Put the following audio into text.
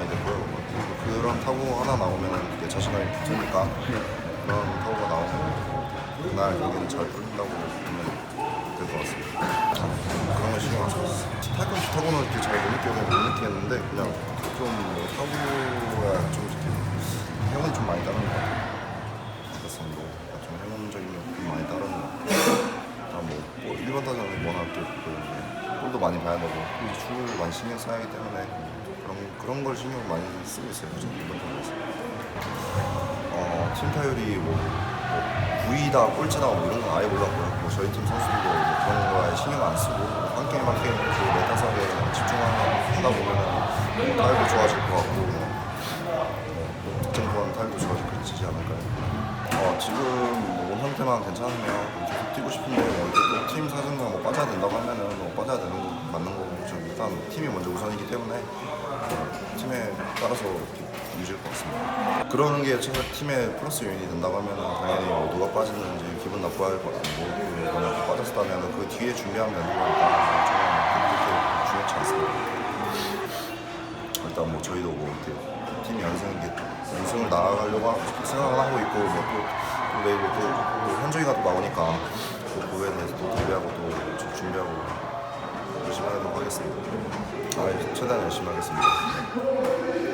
많이 내보여 뭐 그런 타구 하나 나오면 이제 자신감이 붙으니까 네. 그런 타구가 나와서 그날 경기는 잘 풀린다고 보면 될 것 같습니다. 그런 걸 신경 안 썼어. 타이쿤 타구는 이렇게 잘 못 느껴서 못 느끼는데 그냥 좀 뭐 타구가 좀 이렇게 형은 좀 많이 따르는 것 같아요. 그렇습니다. 좀 행운적인 것좀 많이 따르는 것 같아요. 아, 뭐, 뭐, 일반 타자는 워낙 또 그 볼도 많이 봐야 되고 주를 많이 신경 써야 하기 때문에 그런 그런 걸 신경 많이 쓰고 있어요. 지금 일반 타자에서. 어, 팀 타율이 뭐, 뭐 V다 꼴찌다 뭐 이런 건 아예 몰랐고요. 뭐 저희 팀 선수들도 뭐 그런 거에 신경 안 쓰고 한 게임 한 게임 그 메타석에 집중하다 보면은 뭐 타율도 좋아질 것 같고 뭐, 뭐 득점 보면 타율도 좋아질 것 같지 않을까요? 어, 지금 뭐몸 상태만 괜찮으면 계속 뛰고 싶은데 뭐 이제 또팀 사정상 뭐 빠져야 된다고 하면은 뭐 빠져야 되는 거 맞는 거고 좀 일단 팀이 먼저 우선이기 때문에 어, 팀에 따라서 유지할 것 같습니다. 그러는 게 팀의 플러스 요인이 된다고 하면은 당연히 뭐 누가 빠지는지 기분 나빠할 거 아니고 그 만약 빠졌다면은 그 뒤에 준비하면 되는 거니까 저는 그렇게 중요치 않습니다. 일단 뭐 저희도 뭐 이렇게 팀 연승 연승을 나아가려고 하- 생각을 하고 있고 뭐또 내일 또, 또 현정이가 또 나오니까 하겠습니다. 아, 최대한 열심히 하겠습니다.